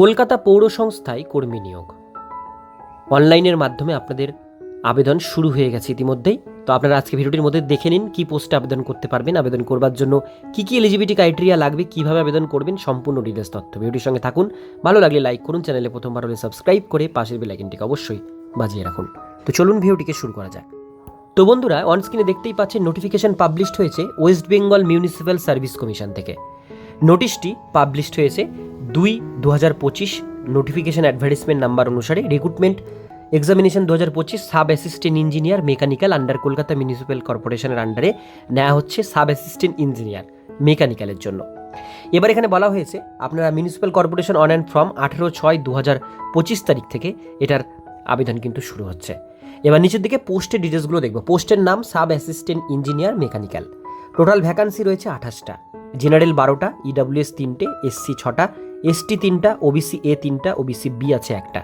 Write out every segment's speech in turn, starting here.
কলকাতা পৌর সংস্থায় কর্মী নিয়োগ। অনলাইনের মাধ্যমে আপনাদের আবেদন শুরু হয়ে গেছে ইতিমধ্যেই। তো আপনারা আজকে ভিডিওটির মধ্যে দেখে নিন কী পোস্টে আবেদন করতে পারবেন, আবেদন করবার জন্য কী কী এলিজিবিলিটি ক্রাইটেরিয়া লাগবে, কীভাবে আবেদন করবেন, সম্পূর্ণ ডিটেলস তথ্য। ভিডিওটির সঙ্গে থাকুন, ভালো লাগলে লাইক করুন, চ্যানেলে প্রথমবার হলে সাবস্ক্রাইব করে পাশের বেলাইকনটিকে অবশ্যই বাজিয়ে রাখুন। তো চলুন ভিডিওটিকে শুরু করা যাক। তো বন্ধুরা অন স্ক্রিনে দেখতেই পাচ্ছেন নোটিফিকেশন পাবলিশড হয়েছে West Bengal municipal service commission থেকে। নোটিশটি পাবলিশড হয়েছে দুই দু হাজার পঁচিশ নোটিফিকেশন অ্যাডভার্টিসমেন্ট নাম্বার অনুসারে রিক্রুটমেন্ট এক্সামিনেশন দু হাজার পঁচিশ sub assistant engineer mechanical under Kolkata municipal কর্পোরেশনের আন্ডারে নেওয়া হচ্ছে সাব অ্যাসিস্ট্যান্ট ইঞ্জিনিয়ার মেকানিক্যালের জন্য। এবার এখানে বলা হয়েছে, আপনারা municipal corporation on and from আঠেরো ছয় দু হাজার পঁচিশ তারিখ থেকে এটার আবেদন কিন্তু শুরু হচ্ছে। এবার নিচের দিকে পোস্টের ডিটেলসগুলো দেখব। পোস্টের নাম sub assistant engineer mechanical total vacancy রয়েছে আঠাশটা। জেনারেল বারোটা ইডাব্লিউএস তিনটে এসসি ছটা এসটি তিনটা ওবিসি এ তিনটা ওবিসি বি আছে একটা।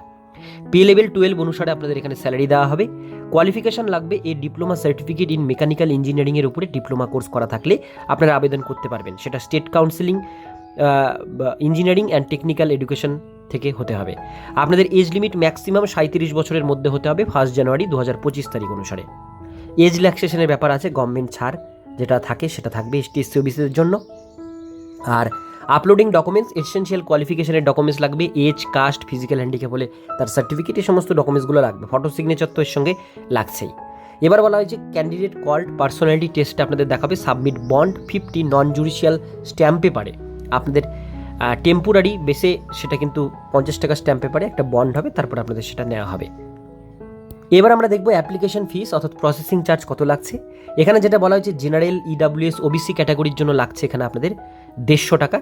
পে লেভেল টুয়েলভ অনুসারে আপনাদের এখানে স্যালারি দেওয়া হবে। কোয়ালিফিকেশন লাগবে এই ডিপ্লোমা সার্টিফিকেট ইন মেকানিক্যাল ইঞ্জিনিয়ারিংয়ের উপরে ডিপ্লোমা কোর্স করা থাকলে আপনারা আবেদন করতে পারবেন। সেটা state counselling engineering and technical education থেকে হতে হবে। আপনাদের এজ লিমিট ম্যাক্সিমাম সাঁত্রিশ বছরের মধ্যে হতে হবে ফার্স্ট জানুয়ারি দু হাজার পঁচিশ তারিখ অনুসারে। এজ রিল্যাক্সেশনের ব্যাপার আছে গভর্নমেন্ট ছাড় যেটা থাকে সেটা থাকবে এসটি এসসি ওবিসিদের জন্য। আর আপলোডিং ডকুমেন্টস এসেনশিয়াল কোয়ালিফিকেশনের ডকুমেন্টস লাগবে এজ কাস্ট ফিজিক্যাল হ্যান্ডিক্যাপ বলে। তার সার্টিফিকেট এই সমস্ত ডকুমেন্টসগুলো লাগবে। ফটো সিগনেচার তো এর সঙ্গে লাগছেই। এবার বলা হয়েছে ক্যান্ডিডেট কল্ড পার্সোনালিটি টেস্টে আপনাদের দেখাবে submit bond fifty non judicial stamp পেপারে আপনাদের টেম্পোরারি বেসে সেটা কিন্তু পঞ্চাশ টাকা স্ট্যাম্প পেপারে একটা বন্ড হবে, তারপর আপনাদের সেটা নেওয়া হবে। এবার আমরা দেখব অ্যাপ্লিকেশন ফিস অর্থাৎ প্রসেসিং চার্জ কত লাগছে। এখানে যেটা বলা হয়েছে জেনারেল ইডাব্লিউএস ওবিসি ক্যাটাগরির জন্য লাগছে এখানে আপনাদের দেড়শো টাকা।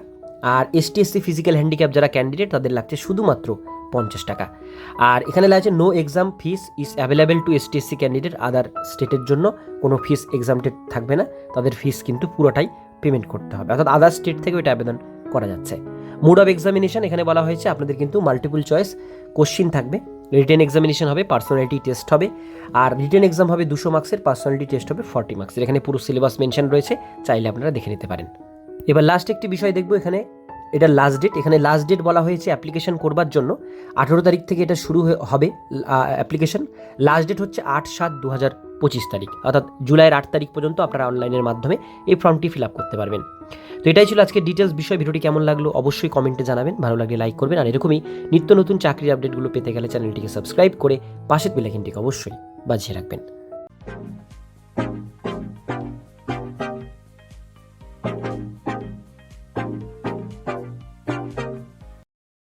আর এসটি এসসি ফিজিক্যাল হ্যান্ডিক্যাপ যারা ক্যান্ডিডেট তাদের লাগছে শুধুমাত্র পঞ্চাশ টাকা। আর এখানে লাগছে no exam fees is available to ST SC candidate other স্টেটের জন্য কোনো ফিস এক্সামটেড থাকবে না। তাদের ফিস কিন্তু পুরোটাই পেমেন্ট করতে হবে। অর্থাৎ আদার স্টেট থেকে এটা আবেদন করা যাচ্ছে। মোড অফ এক্সামিনেশন এখানে বলা হয়েছে আপনাদের কিন্তু মাল্টিপল চয়েস কোশ্চিন থাকবে। রিটেন এক্সামিনেশন হবে পার্সোনালিটি টেস্ট হবে। আর রিটেন এক্সাম হবে দুশো মার্কসের পার্সোনালিটি টেস্ট হবে ফর্টি মার্কসের এখানে পুরো সিলেবাস মেনশন রয়েছে, চাইলে আপনারা দেখে নিতে পারেন। এবার লাস্ট একটি বিষয় দেখব এখানে। এটা লাস্ট ডেট এখানে লাস্ট ডেট বলা হয়েছে অ্যাপ্লিকেশন করবার জন্য। আঠেরো তারিখ থেকে এটা শুরু হবে অ্যাপ্লিকেশন লাস্ট ডেট হচ্ছে আট সাত দু হাজার পঁচিশ তারিখ। অর্থাৎ জুলাইয়ের আট তারিখ পর্যন্ত আপনারা অনলাইনের মাধ্যমে এই ফর্মটি ফিল আপ করতে পারবেন। তো এটাই ছিল আজকে ডিটেলস বিষয়। ভিডিওটি কেমন লাগল অবশ্যই কমেন্টে জানাবেন। ভালো লাগলে লাইক করবেন। আর এরকমই নিত্য নতুন চাকরির আপডেটগুলো পেতে গেলে চ্যানেলটিকে সাবস্ক্রাইব করে পাশের বেলাইকিনটিকে অবশ্যই বাজিয়ে রাখবেন।